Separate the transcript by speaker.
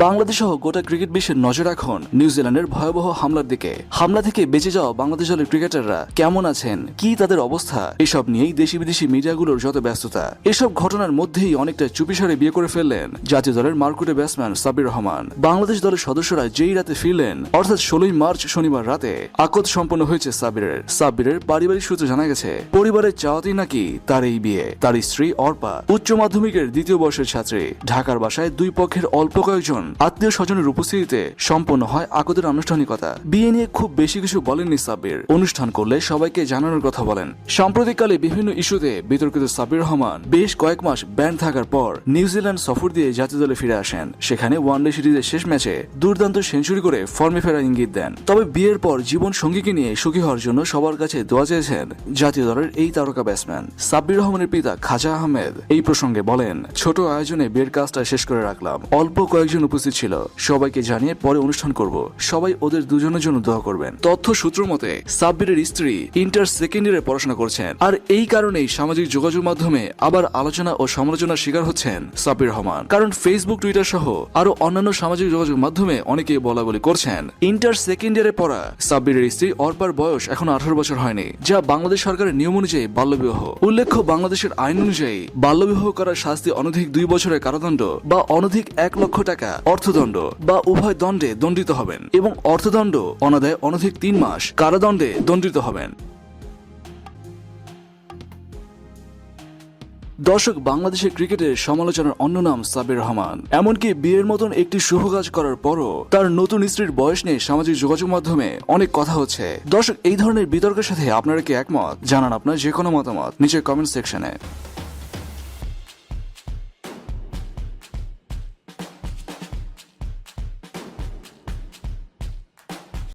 Speaker 1: বাংলাদেশ সহ গোটা ক্রিকেট বিশ্বের নজর এখন নিউজিল্যান্ডের ভয়াবহ হামলার দিকে। হামলা থেকে বেঁচে যাওয়া বাংলাদেশ দলের ক্রিকেটাররা কেমন আছেন? কি তাদের অবস্থা? এসব নিয়েই দেশি বিদেশি মিডিয়াগুলোর যত ব্যস্ততা। এসব ঘটনার মধ্যেই অনেকটা চুপিসারে বিয়ে করে ফেললেন জাতীয় দলের মার্কুটে ব্যাটসম্যান সাবির রহমান। বাংলাদেশ দলের সদস্যরা যেই রাতে ফিরলেন, অর্থাৎ ষোলোই মার্চ শনিবার রাতে আকদ সম্পন্ন হয়েছে সাবিরের সাবিরের পারিবারিক সূত্রে জানা গেছে, পরিবারের চাওয়াতেই নাকি তার এই বিয়ে। তার স্ত্রী অর্পা, উচ্চ মাধ্যমিকের দ্বিতীয় বর্ষের ছাত্রী। ঢাকার বাসায় দুই পক্ষের অল্প কয়েকজন আত্মীয় স্বজনের উপস্থিতিতে সম্পন্ন হয় আকদের আনুষ্ঠানিকতা। বিয়ে নিয়ে খুব বেশি কিছু বলেননি সাব্বির। অনুষ্ঠান করলে সবাইকে জানানোর কথা বলেন। সাম্প্রতিককালে বিভিন্ন ইস্যুতে বিতর্কিত সাব্বির রহমান বেশ কয়েক মাস ব্যান থাকার পর নিউজিল্যান্ড সফর দিয়ে জাতীয় দলে ফিরে আসেন। সেখানে ওয়ানডে সিরিজের শেষ ম্যাচে দুর্দান্ত সেঞ্চুরি করে ফর্মে ফেরা ইঙ্গিত দেন। তবে বিয়ের পর জীবন সঙ্গীকে নিয়ে সুখী হওয়ার জন্য সবার কাছে দোয়া চেয়েছেন জাতীয় দলের এই তারকা ব্যাটসম্যান। সাব্বির রহমানের পিতা খাজা আহমেদ এই প্রসঙ্গে বলেন, ছোট আয়োজনে বিয়ের কাজটা শেষ করে রাখলাম। অল্প কয়েকজন উপস্থিত ছিল। সবাইকে জানিয়ে পরে অনুষ্ঠান করব। সবাই ওদের দুজনের জন্য দোয়া করবেন। তথ্য সূত্র মতে, সাব্বিরের স্ত্রী ইন্টার সেকেন্ড ইয়ারে পড়াশোনা করছেন। আর এই কারণেই সামাজিক যোগাযোগ মাধ্যমে আবার আলোচনা ও সমালোচনার শিকার হচ্ছেন সাব্বির রহমান। কারণ ফেসবুক টুইটার সহ আরও অন্যান্য সামাজিক যোগাযোগ মাধ্যমে অনেকেই বলা বলি করছেন, ইন্টার সেকেন্ড ইয়ারে পড়া। সাব্বিরের স্ত্রী অর্পার বয়স এখন আঠারো বছর হয়নি, যা বাংলাদেশ সরকারের নিয়ম অনুযায়ী বাল্যবিবাহ। উল্লেখ্য, বাংলাদেশের আইন অনুযায়ী বাল্যবিবাহ করার শাস্তি অনধিক দুই বছরের কারাদণ্ড বা অনধিক এক লক্ষ টাকা। অর্থদণ্ড বা উভয় দণ্ডে দণ্ডিত হবেন এবং অর্থদণ্ড অনাদায় অনধিক তিন মাস কারাদণ্ডে দণ্ডিত হবেন। দর্শক, বাংলাদেশের ক্রিকেটের সমালোচনার অন্য নাম সাবির রহমান। এমনকি বিয়ের মতন একটি শুভ কাজ করার পরও তার নতুন স্ত্রীর বয়স নিয়ে সামাজিক যোগাযোগ মাধ্যমে অনেক কথা হচ্ছে। দর্শক, এই ধরনের বিতর্কের সাথে আপনারা কি একমত? জানান আপনার যে কোনো মতামত নিচে কমেন্ট সেকশনে